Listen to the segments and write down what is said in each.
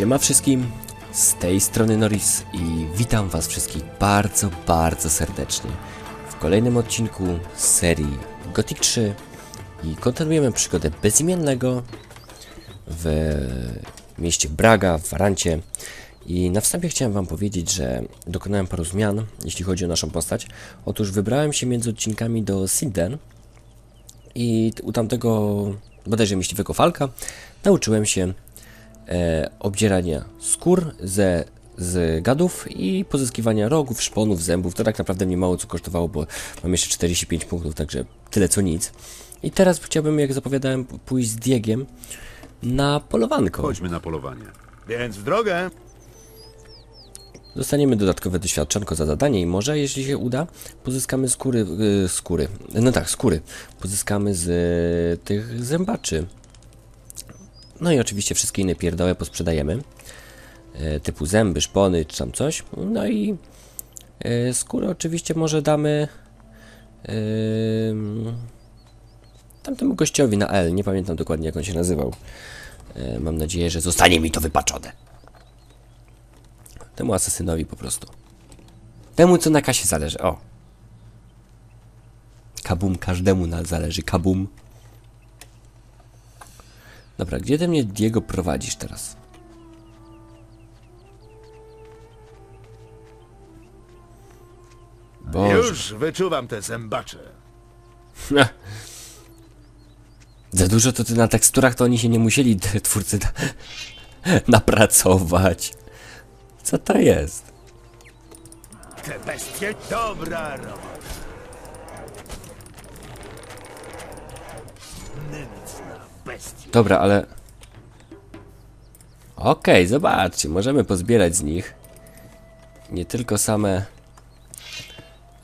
Siema wszystkim, z tej strony Norris i witam was wszystkich bardzo, bardzo serdecznie w kolejnym odcinku serii Gothic 3 i kontynuujemy przygodę bezimiennego w mieście Braga, w Warancie i na wstępie chciałem wam powiedzieć, że dokonałem paru zmian, jeśli chodzi o naszą postać. Otóż wybrałem się między odcinkami do Silden i u tamtego bodajże myśliwego Falka nauczyłem się e, obdzierania skór ze, z gadów i pozyskiwania rogów, szponów, zębów. To tak naprawdę mnie mało co kosztowało, bo mam jeszcze 45 punktów, także tyle co nic. I teraz chciałbym, jak zapowiadałem, pójść z Diegiem na polowanko. Chodźmy na polowanie. Więc w drogę. Dostaniemy dodatkowe doświadczonko za zadanie i może, jeśli się uda, pozyskamy skóry, y, skóry, no tak, skóry, pozyskamy z y, tych zębaczy. No i oczywiście wszystkie inne pierdoły posprzedajemy, y, typu zęby, szpony czy tam coś. No i y, skóry oczywiście może damy y, tamtemu gościowi na L, nie pamiętam dokładnie jak on się nazywał. Mam nadzieję, że zostanie mi to wypaczone. Temu asesynowi po prostu. Temu, co na kasie zależy. O. Kabum, każdemu zależy. Kabum. Dobra, gdzie ty mnie, Diego, prowadzisz teraz? Boże. Już wyczuwam te zębacze. Za dużo to ty na teksturach, to oni się nie musieli, twórcy, na, napracować. Co to jest? Te bestie. Dobra robota. Dobra, ale... Okej, zobaczcie, możemy pozbierać z nich nie tylko same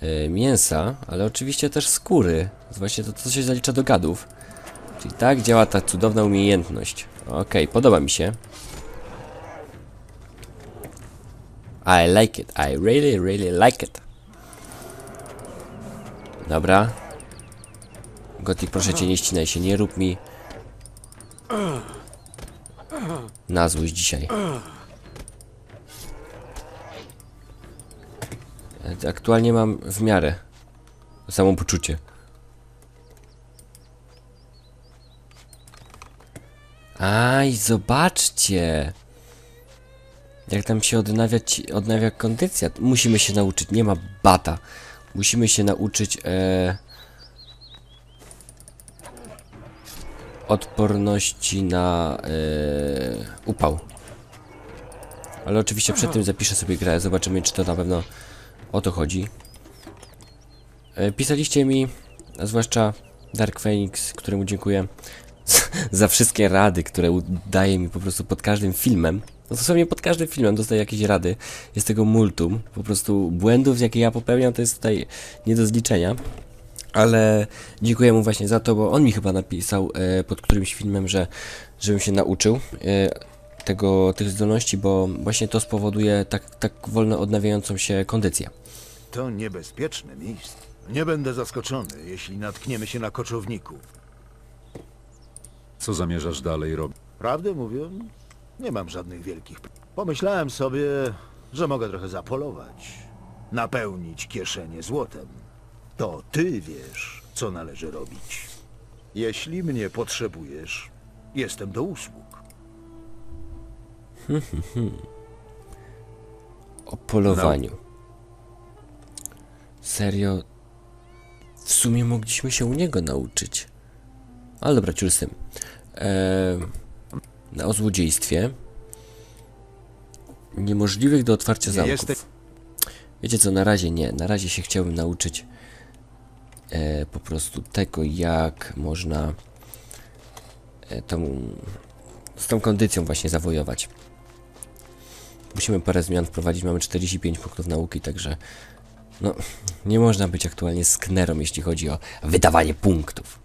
e, mięsa, ale oczywiście też skóry. Właśnie to, co się zalicza do gadów. Czyli tak działa ta cudowna umiejętność. Okej, podoba mi się. I like it. I really, really like it. Dobra. Gotik, proszę cię, nie ścinaj się, nie rób mi na złość dzisiaj. E, Aktualnie mam w miarę samopoczucie. Aj, zobaczcie! Jak tam się odnawia, odnawia kondycja. Musimy się nauczyć, nie ma bata. Musimy się nauczyć e, odporności na e, upał. Ale oczywiście przed tym zapiszę sobie grę, zobaczymy czy to na pewno o to chodzi. E, pisaliście mi, zwłaszcza Dark Phoenix, któremu dziękuję za wszystkie rady, które daje mi po prostu pod każdym filmem. No dosłownie pod każdym filmem dostaję jakieś rady. Jest tego multum. Po prostu błędów, jakie ja popełniam, to jest tutaj nie do zliczenia. Ale dziękuję mu właśnie za to, bo on mi chyba napisał e, pod którymś filmem, że żebym się nauczył e, tego, tych zdolności, bo właśnie to spowoduje tak, tak wolno odnawiającą się kondycję. To niebezpieczne miejsce. Nie będę zaskoczony, jeśli natkniemy się na koczowników. Co zamierzasz dalej robić? Prawdę mówiąc, nie mam żadnych wielkich. Pomyślałem sobie, że mogę trochę zapolować. Napełnić kieszenie złotem. To ty wiesz, co należy robić. Jeśli mnie potrzebujesz, jestem do usług. O polowaniu. Serio? W sumie mogliśmy się u niego nauczyć. Ale dobra, ciul z tym. Eee, o złodziejstwie. Niemożliwych do otwarcia zamków. Wiecie co, na razie nie. Na razie się chciałbym nauczyć po prostu tego, jak można e, tą, z tą kondycją właśnie zawojować. Musimy parę zmian wprowadzić, mamy 45 punktów nauki, także no, nie można być aktualnie sknerą, jeśli chodzi o wydawanie punktów.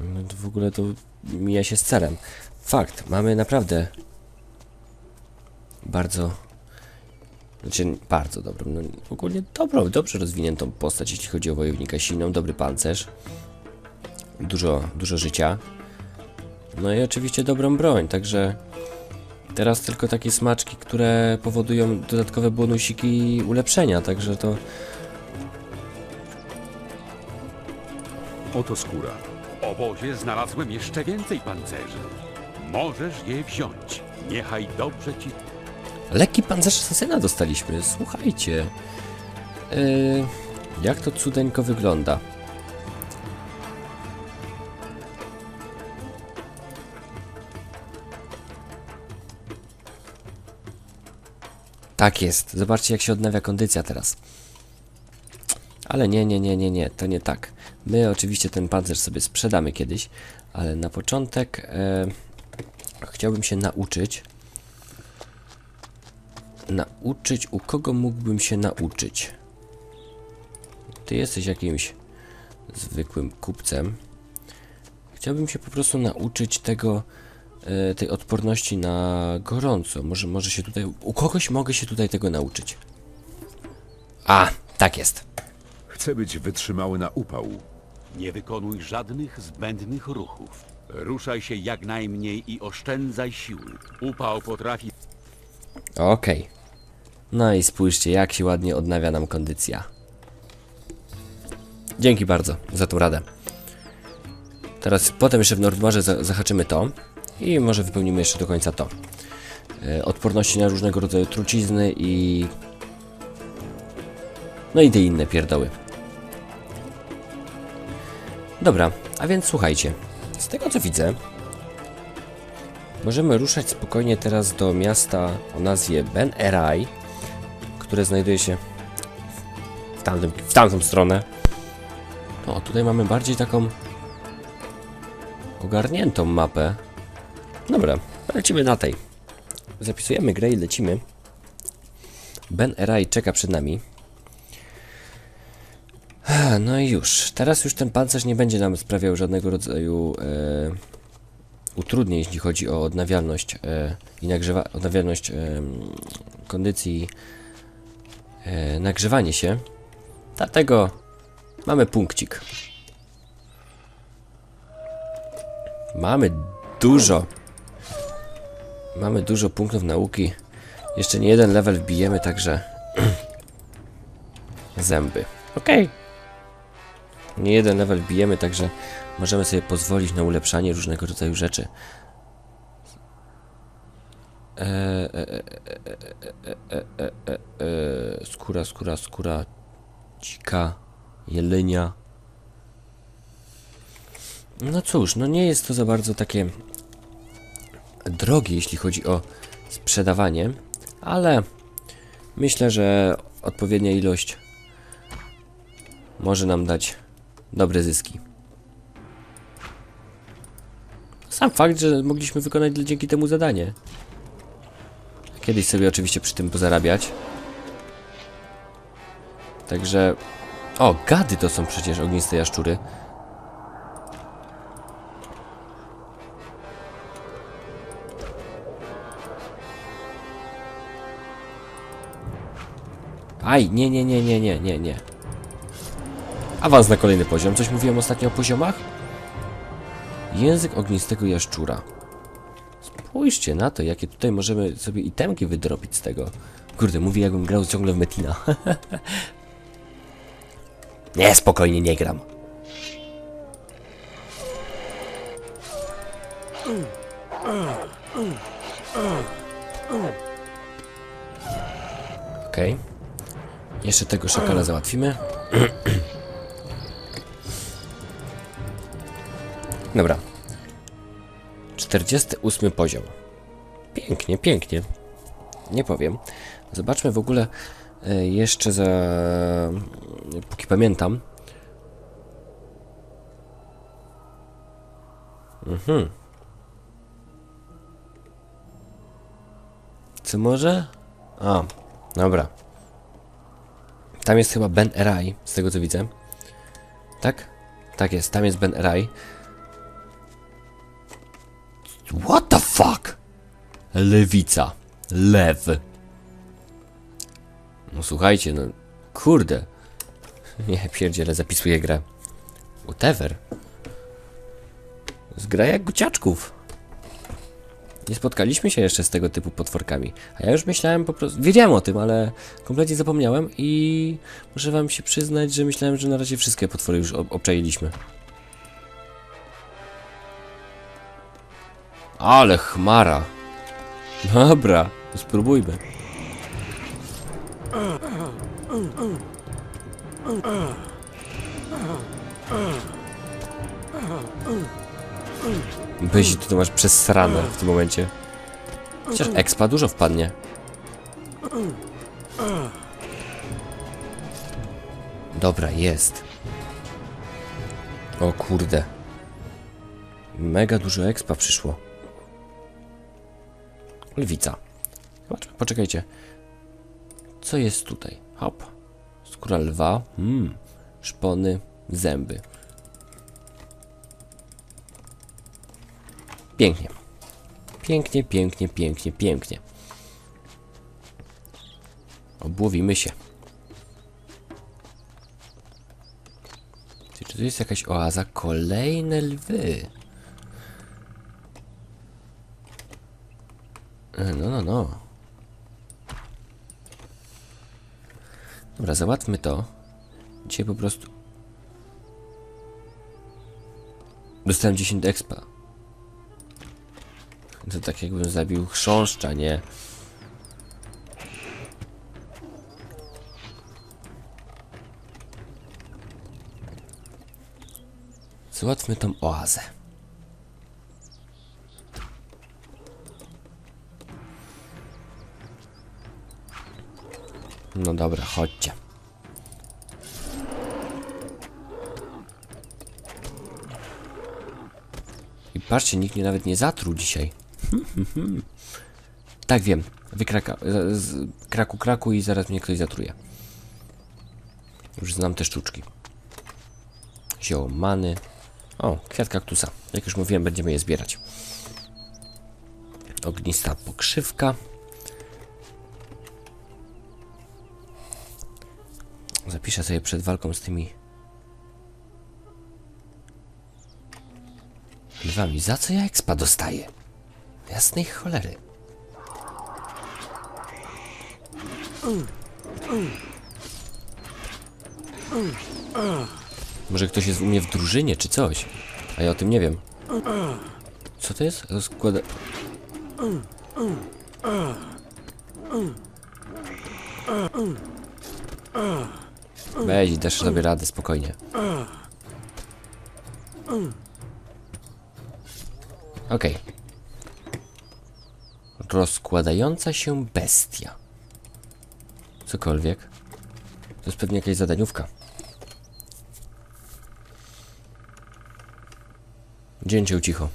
No w ogóle to mija się z celem. Fakt, mamy naprawdę bardzo znaczy bardzo dobrą, no ogólnie dobrą, dobrze rozwiniętą postać, jeśli chodzi o wojownika silną, dobry pancerz, dużo, dużo życia, No i oczywiście dobrą broń, także teraz tylko takie smaczki, które powodują dodatkowe bonusiki i ulepszenia, także to Oto skóra. W obozie znalazłem jeszcze więcej pancerzy. Możesz je wziąć. Niechaj dobrze ci Lekki pancerz asasyna dostaliśmy, słuchajcie. Yy, jak to cudeńko wygląda? Tak jest, zobaczcie jak się odnawia kondycja teraz. Ale nie, nie, nie, nie, nie, to nie tak. My oczywiście ten pancerz sobie sprzedamy kiedyś, ale na początek e, chciałbym się nauczyć Nauczyć? U kogo mógłbym się nauczyć? Ty jesteś jakimś zwykłym kupcem. Chciałbym się po prostu nauczyć tego, e, tej odporności na gorąco. Może, może się tutaj, u kogoś mogę się tutaj tego nauczyć. A, tak jest. Chcę być wytrzymały na upał. nie wykonuj żadnych zbędnych ruchów. Ruszaj się jak najmniej i oszczędzaj siły. Upał potrafi Okej. No i spójrzcie, jak się ładnie odnawia nam kondycja. Dzięki bardzo za tą radę. Teraz potem jeszcze w Nordmarze za zahaczymy to i może wypełnimy jeszcze do końca to. E, odporności na różnego rodzaju trucizny i... No i te inne pierdoły. Dobra, a więc słuchajcie. Z tego co widzę, Możemy ruszać spokojnie teraz do miasta o nazwie Ben Erai, które znajduje się w, tamtym, w tamtą stronę. O, tutaj mamy bardziej taką ogarniętą mapę. Dobra, lecimy na tej. Zapisujemy grę i lecimy. Ben Erai czeka przed nami. No i już. Teraz już ten pancerz nie będzie nam sprawiał żadnego rodzaju e, utrudnień, jeśli chodzi o odnawialność e, i nagrzewa odnawialność e, kondycji, e, nagrzewanie się. Dlatego mamy punkcik. Mamy dużo. Mamy dużo punktów nauki. Jeszcze nie jeden level wbijemy, także zęby. Okej. Nie jeden level bijemy, także możemy sobie pozwolić na ulepszanie różnego rodzaju rzeczy. Eee, eee, eee, eee, skóra, skóra, skóra dzika, jelenia. No cóż, no nie jest to za bardzo takie drogie, jeśli chodzi o sprzedawanie, ale myślę, że odpowiednia ilość może nam dać dobre zyski. Sam fakt, że mogliśmy wykonać dzięki temu zadanie. Kiedyś sobie oczywiście przy tym pozarabiać. Także... O, gady to są przecież ogniste jaszczury. Aj, nie, nie, nie, nie, nie, nie, nie. Awans na kolejny poziom. Coś mówiłem ostatnio o poziomach? Język ognistego jaszczura. Spójrzcie na to, jakie tutaj możemy sobie itemki wydrobić z tego. Kurde, mówię jakbym grał ciągle w Metina. nie, spokojnie, nie gram. Okej. Jeszcze tego szakala załatwimy. Dobra. 48 poziom. Pięknie, pięknie. Nie powiem. Zobaczmy w ogóle e, jeszcze za... Póki pamiętam. Mhm. Co może? A, dobra. Tam jest chyba Ben Erai, z tego co widzę. Tak? Tak jest, tam jest Ben Erai. What the fuck? Lewica. Lew. No słuchajcie, no kurde. Nie pierdziele, zapisuję grę. Whatever. Z gra jak guciaczków. Nie spotkaliśmy się jeszcze z tego typu potworkami. A ja już myślałem po prostu. Wiedziałem o tym, ale kompletnie zapomniałem i muszę wam się przyznać, że myślałem, że na razie wszystkie potwory już ob obczailiśmy. Ale chmara. Dobra, spróbujmy. Byś ty to masz przesrane w tym momencie. Chociaż expa dużo wpadnie. Dobra, jest. O kurde. Mega dużo expa przyszło. Lwica. Zobaczmy, poczekajcie. Co jest tutaj? Hop. Skóra lwa. Hmm. Szpony, zęby. Pięknie. Pięknie, pięknie, pięknie, pięknie. Obłowimy się. Czy to jest jakaś oaza? Kolejne lwy. No, no, no. Dobra, załatwmy to. Dzisiaj po prostu... Dostałem 10 expa. To tak jakbym zabił chrząszcza, nie? Załatwmy tą oazę. No dobra, chodźcie. I patrzcie, nikt mnie nawet nie zatruł dzisiaj. tak wiem, wykraka, z, z, kraku kraku i zaraz mnie ktoś zatruje. Już znam te sztuczki. Zioło many. O, kwiat kaktusa. Jak już mówiłem, będziemy je zbierać. Ognista pokrzywka. Zapiszę sobie przed walką z tymi lwami. Za co ja expa dostaję? Jasnej cholery. Może ktoś jest u mnie w drużynie, czy coś? A ja o tym nie wiem. Co to jest? Składa... Weź, dasz sobie radę, spokojnie. Okej. Rozkładająca się bestia. Cokolwiek. To jest pewnie jakaś zadaniówka. Dzięcioł cicho.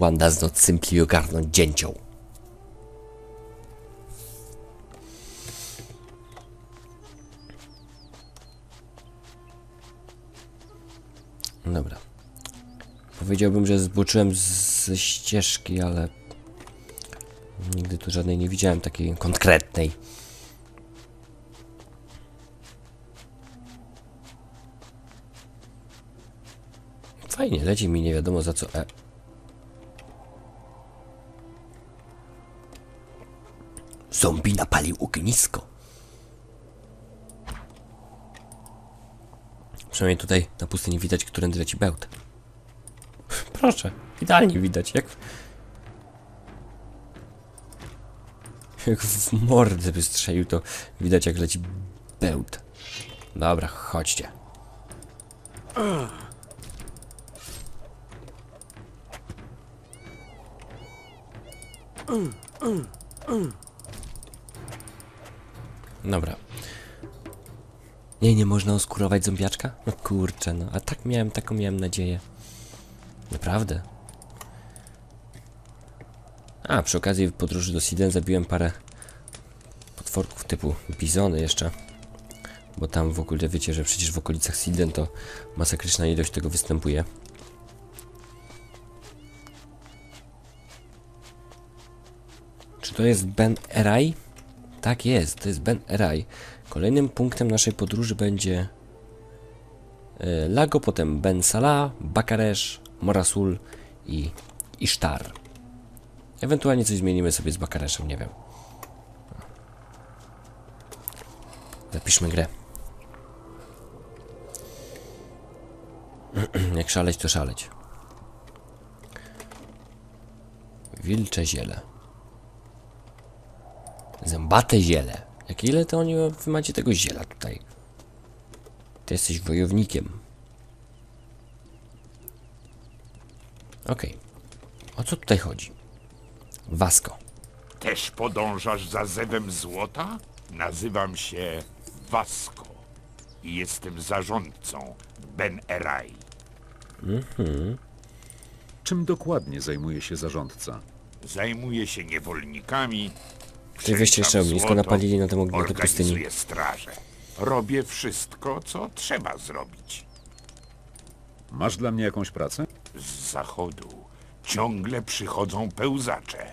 One does not simply ogarnąć dzięcioł. Powiedziałbym, że zboczyłem ze ścieżki, ale nigdy tu żadnej nie widziałem takiej konkretnej. Fajnie, leci mi nie wiadomo za co. E. Zombie napalił ognisko. Przynajmniej tutaj na pustyni widać, którędy leci bełt. Proszę, idealnie widać, jak... Jak w mordę by strzelił, to widać jak leci bełt. Dobra, chodźcie. Dobra. Nie, nie można oskurować zombiaczka? No kurczę, no. A tak miałem, taką miałem nadzieję. Naprawdę. A, przy okazji podróży do Siden zabiłem parę potworków typu bizony jeszcze. Bo tam w ogóle wiecie, że przecież w okolicach Siden to masakryczna ilość tego występuje. Czy to jest Ben Erai? Tak jest, to jest Ben Erai. Kolejnym punktem naszej podróży będzie Lago, potem Ben Salah, Bakaresz, Morasul i Isztar. Ewentualnie coś zmienimy sobie z Bakareszem, nie wiem. Zapiszmy grę. Jak szaleć, to szaleć. Wilcze ziele. Zębate ziele. Jak ile to oni wy macie tego ziela tutaj? Ty jesteś wojownikiem. Okej. O co tutaj chodzi? Wasko. Też podążasz za zewem złota? Nazywam się Vasco i jestem zarządcą Ben Erai. Czym dokładnie zajmuje się zarządca? Zajmuję się niewolnikami. Ty weźcie jeszcze ognisko napalili na tym ogniu do pustyni. Straże. Robię wszystko, co trzeba zrobić. Masz dla mnie jakąś pracę? Z zachodu ciągle przychodzą pełzacze.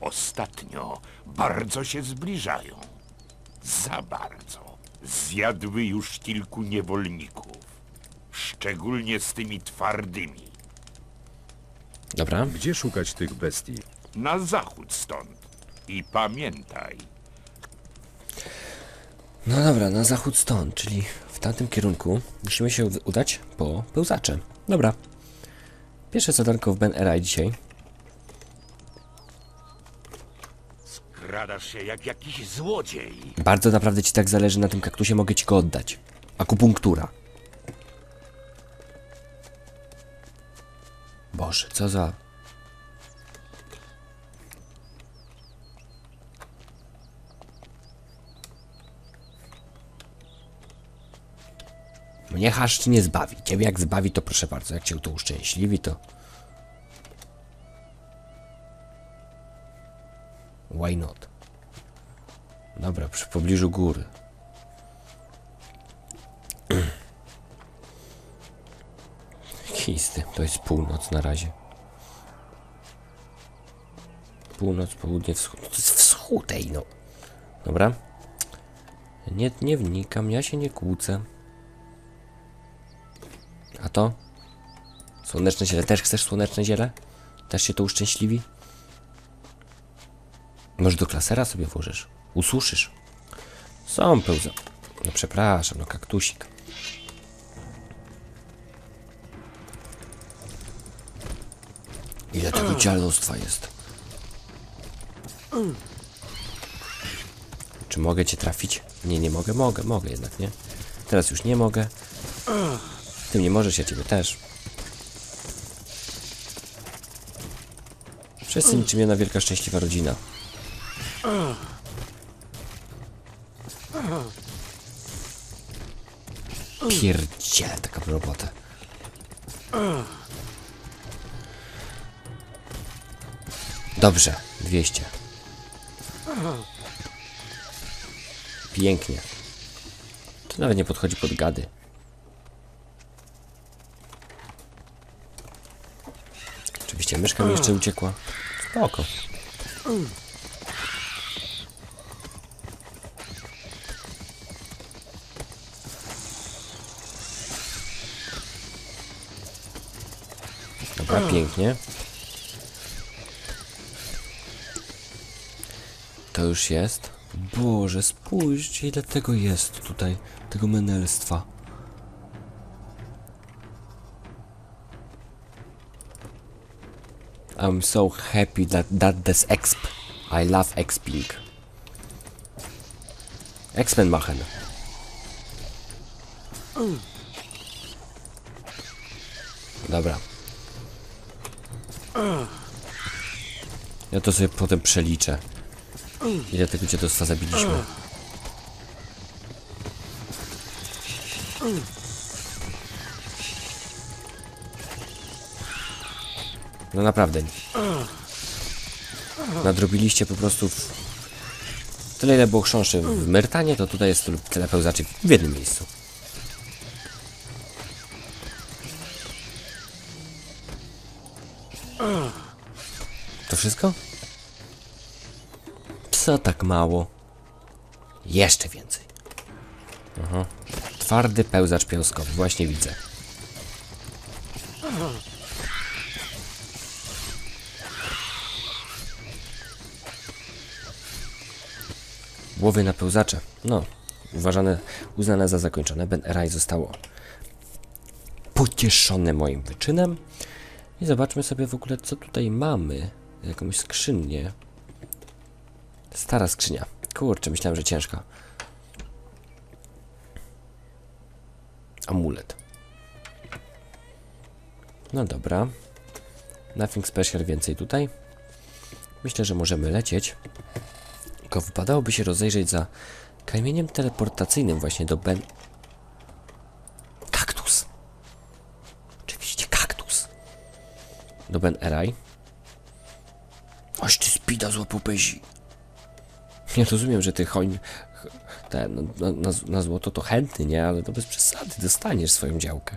Ostatnio bardzo się zbliżają. Za bardzo. Zjadły już kilku niewolników. Szczególnie z tymi twardymi. Dobra. Gdzie szukać tych bestii? Na zachód stąd. I pamiętaj, No dobra, na zachód stąd, czyli w tamtym kierunku musimy się ud- udać po pełzacze. Dobra. Pierwsze zadanko w Ben Era dzisiaj. gradasz się jak jakiś złodziej. Bardzo naprawdę ci tak zależy na tym kaktusie, mogę ci go oddać. Akupunktura. Boże, co za... Mnie haszcz nie zbawi. Ciebie jak zbawi, to proszę bardzo. Jak cię to uszczęśliwi, to... Why not? Dobra, przy pobliżu góry. Kisty, to jest północ na razie. Północ, południe, wschód. No to jest wschód, ej, no. Dobra. Nie, nie wnikam, ja się nie kłócę. A to? Słoneczne ziele. Też chcesz słoneczne ziele? Też się to uszczęśliwi? Może do klasera sobie włożysz? Ususzysz? Są pełza. No przepraszam, no kaktusik. Ile tego dziadostwa jest? Czy mogę cię trafić? Nie, nie mogę. Mogę, mogę jednak, nie? Teraz już nie mogę. Ty nie możesz, ja ciebie też. Wszyscy niczym jedna wielka szczęśliwa rodzina. Pierdziele taka robota. Dobrze, 200. Pięknie. To nawet nie podchodzi pod gady. Oczywiście myszka mi jeszcze uciekła. Spoko. Dobra, pięknie. To już jest. Boże, spójrzcie ile tego jest tutaj, tego menelstwa. I'm so happy that that this exp. I love exping. X-Men machen. Dobra. Ja to sobie potem przeliczę. Ile tego dziadostwa zabiliśmy? No naprawdę. Nadrobiliście po prostu w... Tyle ile było chrząszczy w Myrtanie, to tutaj jest tyle pełzaczy w jednym miejscu. To wszystko? Co tak mało? Jeszcze więcej. Aha. Twardy pełzacz piąskowy, właśnie widzę. Łowy na pełzacze. No, uważane, uznane za zakończone. Ben Eraj zostało pocieszone moim wyczynem. I zobaczmy sobie w ogóle, co tutaj mamy. Jakąś skrzynię. Stara skrzynia. Kurczę, myślałem, że ciężka. Amulet. No dobra. Nothing special więcej tutaj. Myślę, że możemy lecieć. Tylko wypadałoby się rozejrzeć za kamieniem teleportacyjnym właśnie do Ben... Kaktus! Oczywiście kaktus! Do Ben Eraj. Aż ty spida złapał pezi. Nie rozumiem, że ty choń... Ten, na, na, na złoto to chętny, nie? Ale to bez przesady, dostaniesz swoją działkę.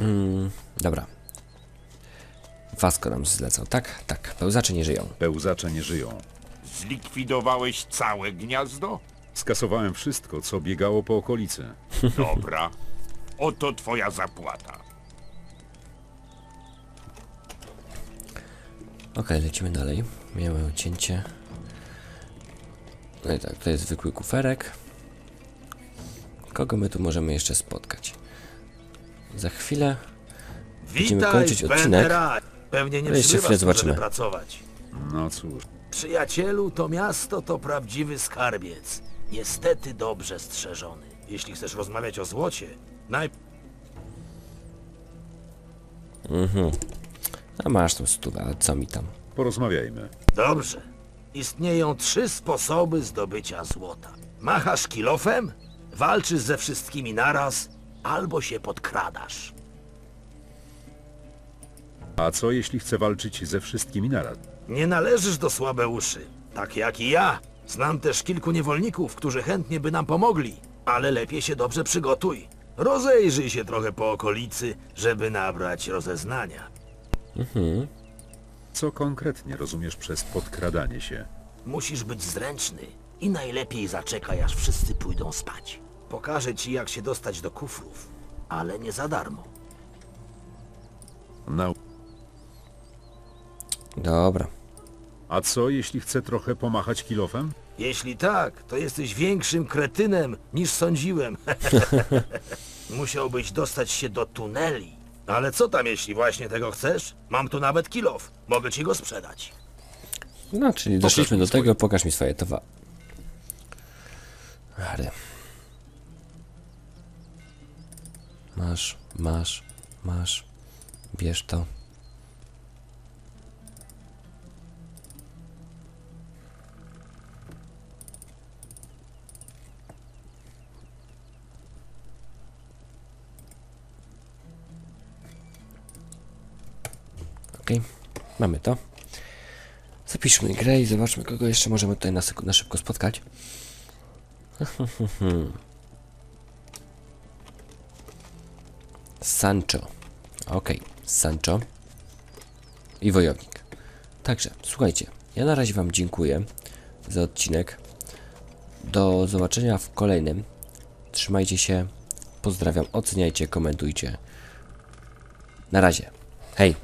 Mm, dobra. Wasko nam zlecał, tak? Tak, pełzacze nie żyją. Pełzacze nie żyją. Zlikwidowałeś całe gniazdo? Skasowałem wszystko, co biegało po okolicy. Dobra. Oto twoja zapłata. Okej, lecimy dalej. Miałem cięcie. No i tak, to jest zwykły kuferek. Kogo my tu możemy jeszcze spotkać? Za chwilę Będziemy Witaj, kończyć odcinek. Pewnie nie Ale jeszcze chwilę tu, zobaczymy. żeby pracować. No cóż, Przyjacielu, to miasto to prawdziwy skarbiec. Niestety dobrze strzeżony. Jeśli chcesz rozmawiać o złocie, najpierw A masz tą stówę, a co mi tam? porozmawiajmy. Dobrze. Istnieją trzy sposoby zdobycia złota. Machasz kilofem, walczysz ze wszystkimi naraz, albo się podkradasz. A co jeśli chcę walczyć ze wszystkimi naraz? Nie należysz do słabe uszy, tak jak i ja. Znam też kilku niewolników, którzy chętnie by nam pomogli, ale lepiej się dobrze przygotuj. Rozejrzyj się trochę po okolicy, żeby nabrać rozeznania. Co konkretnie rozumiesz przez podkradanie się? Musisz być zręczny i najlepiej zaczekaj, aż wszyscy pójdą spać. Pokażę ci, jak się dostać do kufrów, ale nie za darmo. Nau- Dobra. A co jeśli chcę trochę pomachać kilofem? Jeśli tak, to jesteś większym kretynem niż sądziłem. Musiałbyś dostać się do tuneli. Ale co tam, jeśli właśnie tego chcesz? Mam tu nawet kilof. Mogę ci go sprzedać. No, czyli Pokaż doszliśmy do swoje. tego, pokaż mi swoje towary. Ale. Masz, masz, masz. Bierz to. Okej, mamy to. Zapiszmy grę i zobaczmy, kogo jeszcze możemy tutaj na, na szybko spotkać. Sancho. Okej, Sancho. I wojownik. Także, słuchajcie, ja na razie Wam dziękuję za odcinek. Do zobaczenia w kolejnym. Trzymajcie się. Pozdrawiam, oceniajcie, komentujcie. Na razie. Hej!